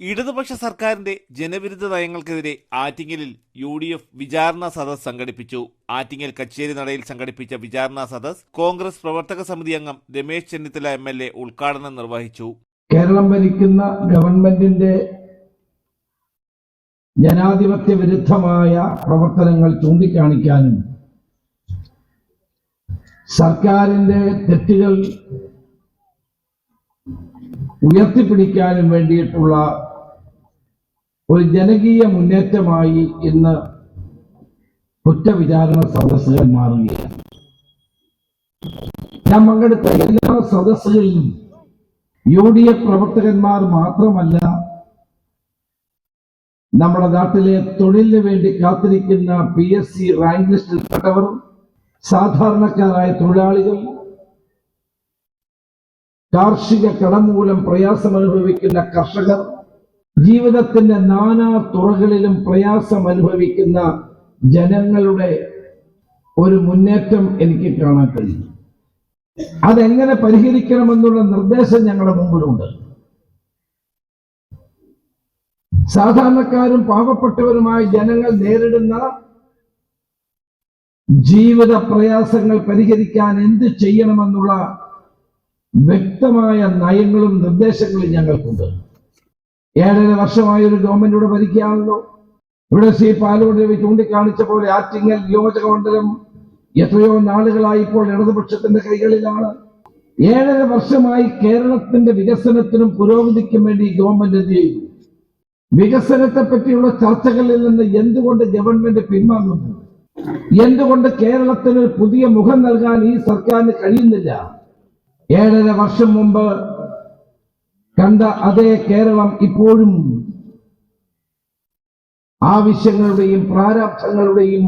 ഇടതുപക്ഷ സർക്കാരിന്റെ ജനവിരുദ്ധ നയങ്ങൾക്കെതിരെ ആറ്റിങ്ങലിൽ യു ഡി എഫ് വിചാരണാ സദസ് സംഘടിപ്പിച്ചു. ആറ്റിങ്ങൽ കച്ചേരി നടയിൽ സംഘടിപ്പിച്ച വിചാരണാ സദസ് കോൺഗ്രസ് പ്രവർത്തക സമിതി അംഗം Ramesh Chennithala M L A ഉദ്ഘാടനം നിർവഹിച്ചു. കേരളം ഭരിക്കുന്ന ഗവൺമെന്റിന്റെ ജനാധിപത്യ വിരുദ്ധമായ പ്രവർത്തനങ്ങൾ ചൂണ്ടിക്കാണിക്കാനും സർക്കാരിന്റെ തെറ്റുകൾ ഉയർത്തിപ്പിടിക്കാനും വേണ്ടിയിട്ടുള്ള ഒരു ജനകീയ മുന്നേറ്റമായി ഇന്ന് കുറ്റവിചാരണ സദസ്സുകൾ മാറുകയാണ്. ഞാൻ പങ്കെടുത്ത എല്ലാ സദസ്സുകളിലും യു ഡി എഫ് പ്രവർത്തകന്മാർ മാത്രമല്ല നമ്മുടെ നാട്ടിലെ തൊഴിലിന് വേണ്ടി കാത്തിരിക്കുന്ന പി എസ് സി റാങ്ക് ലിസ്റ്റിൽപ്പെട്ടവർ സാധാരണക്കാരായ തൊഴിലാളികൾ കാർഷിക കടം മൂലം പ്രയാസം അനുഭവിക്കുന്ന കർഷകർ ജീവിതത്തിന്റെ നാനാ തുറകളിലും പ്രയാസം അനുഭവിക്കുന്ന ജനങ്ങളുടെ ഒരു മുന്നേറ്റം എനിക്ക് കാണാൻ കഴിയും. അതെങ്ങനെ പരിഹരിക്കണമെന്നുള്ള നിർദ്ദേശം ഞങ്ങളുടെ മുമ്പിലുണ്ട്. സാധാരണക്കാരും പാവപ്പെട്ടവരുമായ ജനങ്ങൾ നേരിടുന്ന ജീവിത പ്രയാസങ്ങൾ പരിഹരിക്കാൻ എന്ത് ചെയ്യണമെന്നുള്ള വ്യക്തമായ നയങ്ങളും നിർദ്ദേശങ്ങളും ഞങ്ങൾക്കുണ്ട്. ഏഴര വർഷമായ ഒരു ഗവൺമെന്റ് ഇവിടെ ഭരിക്കുകയാണല്ലോ. ഇവിടെ ശ്രീ പാലോട് രവി ചൂണ്ടിക്കാണിച്ച പോലെ ആറ്റിങ്ങൽ നിയോജക മണ്ഡലം എത്രയോ നാളുകളായി ഇപ്പോൾ ഇടതുപക്ഷത്തിന്റെ കൈകളിലാണ്. ഏഴര വർഷമായി കേരളത്തിന്റെ വികസനത്തിനും പുരോഗതിക്കും വേണ്ടി ഗവൺമെന്റ് എന്ത് ചെയ്തു? വികസനത്തെ പറ്റിയുള്ള ചർച്ചകളിൽ നിന്ന് എന്തുകൊണ്ട് ഗവൺമെന്റ് പിന്മാറുന്നു എന്തുകൊണ്ട് കേരളത്തിന് പുതിയ മുഖം നൽകാൻ ഈ സർക്കാരിന് കഴിയുന്നില്ല? ഏഴര വർഷം മുമ്പ് കണ്ട അതേ കേരളം ഇപ്പോഴും ആവശ്യങ്ങളുടെയും പ്രാരാബ്ധങ്ങളുടെയും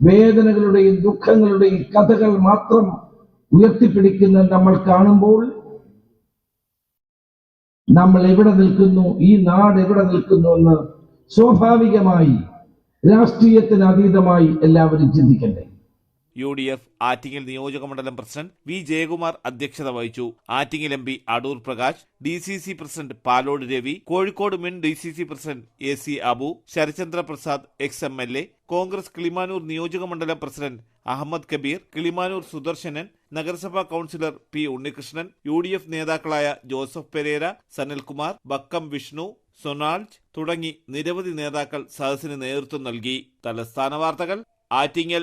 വേദനകളുടെയും ദുഃഖങ്ങളുടെയും കഥകൾ മാത്രം ഉയർത്തിപ്പിടിക്കുന്ന നമ്മൾ കാണുമ്പോൾ നമ്മൾ എവിടെ നിൽക്കുന്നു? ഈ നാട് എവിടെ നിൽക്കുന്നു എന്ന് സ്വാഭാവികമായി രാഷ്ട്രീയത്തിന് അതീതമായി എല്ലാവരും ചിന്തിക്കണ്ടേ? യു ഡി എഫ് ആറ്റിങ്ങൽ നിയോജക മണ്ഡലം പ്രസിഡന്റ് വി ജയകുമാർ അധ്യക്ഷത വഹിച്ചു. Attingal M P Adoor Prakash D C C president Palode Ravi Kozhikode മുൻ D C C president A C Abu Sarachandra Prasad ex M L A Congress Kilimanoor നിയോജക മണ്ഡലം president Ahmed Kabeer Kilimanoor Sudarsanan നഗരസഭാ councillor P Unnikrishnan U D F നേതാക്കളായ Joseph Pereira Sanalkumar become Vishnu സൊനാൾജ് തുടങ്ങി നിരവധി നേതാക്കൾ സദസ്സിന് നേതൃത്വം നൽകി. തലസ്ഥാന വാർത്തകൾ Attingal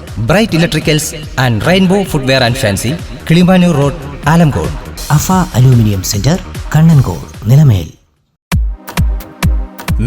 bright electricals and rainbow footwear and fancy Kilimanoor road Alamcode അഫ aluminium centre Kannankode Nilamel